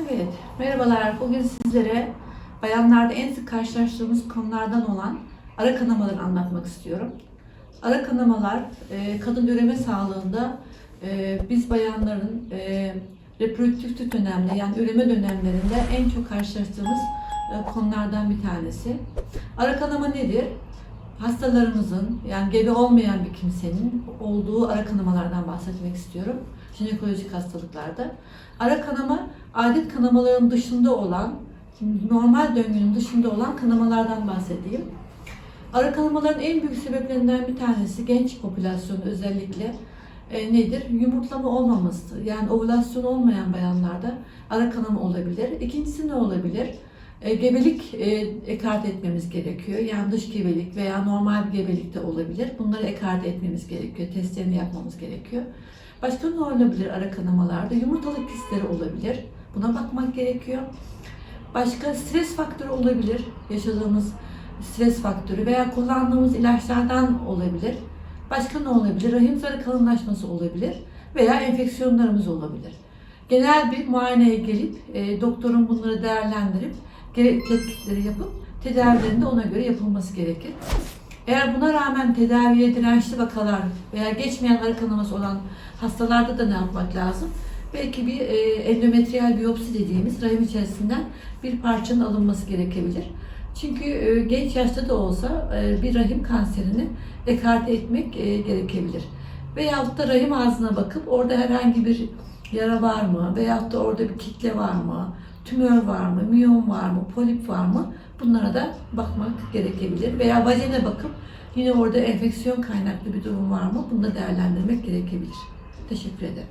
Evet, merhabalar. Bugün sizlere bayanlarda en sık karşılaştığımız konulardan olan ara kanamaları anlatmak istiyorum. Ara kanamalar e, kadın üreme sağlığında e, biz bayanların e, reprodüktif dönemde yani üreme dönemlerinde en çok karşılaştığımız konulardan bir tanesi. Ara kanama nedir? Hastalarımızın yani gebe olmayan bir kimsenin olduğu ara kanamalardan bahsetmek istiyorum. Jinekolojik hastalıklarda. Ara kanama adet kanamaların dışında olan, normal döngünün dışında olan kanamalardan bahsedeyim. Ara kanamaların en büyük sebeplerinden bir tanesi genç popülasyonu özellikle e, nedir? Yumurtlama olmaması. Yani ovülasyon olmayan bayanlarda ara kanama olabilir. İkincisi ne olabilir? E, gebelik e, ekart etmemiz gerekiyor. Yani dış gebelik veya normal bir gebelik de olabilir. Bunları ekart etmemiz gerekiyor. Testlerini yapmamız gerekiyor. Başka ne olabilir ara kanamalarda? Yumurtalık kistleri olabilir. Buna bakmak gerekiyor. Başka stres faktörü olabilir. Yaşadığımız stres faktörü veya kullandığımız ilaçlardan olabilir. Başka ne olabilir? Rahim zarı kalınlaşması olabilir veya enfeksiyonlarımız olabilir. Genel bir muayeneye gelip e, doktorun bunları değerlendirip gerekli tetkikleri yapıp tedavilerinde ona göre yapılması gerekir. Eğer buna rağmen tedaviye dirençli vakalar veya geçmeyen arı kanaması olan hastalarda da ne yapmak lazım? Belki bir e, endometriyal biyopsi dediğimiz rahim içerisinden bir parçanın alınması gerekebilir. Çünkü e, genç yaşta da olsa e, bir rahim kanserini ekarte etmek e, gerekebilir. Veyahut da rahim ağzına bakıp orada herhangi bir yara var mı? Veyahut da orada bir kitle var mı? Tümör var mı? Miyom var mı? Polip var mı? Bunlara da bakmak gerekebilir. Veya vajene bakıp yine orada enfeksiyon kaynaklı bir durum var mı? Bunu da değerlendirmek gerekebilir. Teşekkür ederim.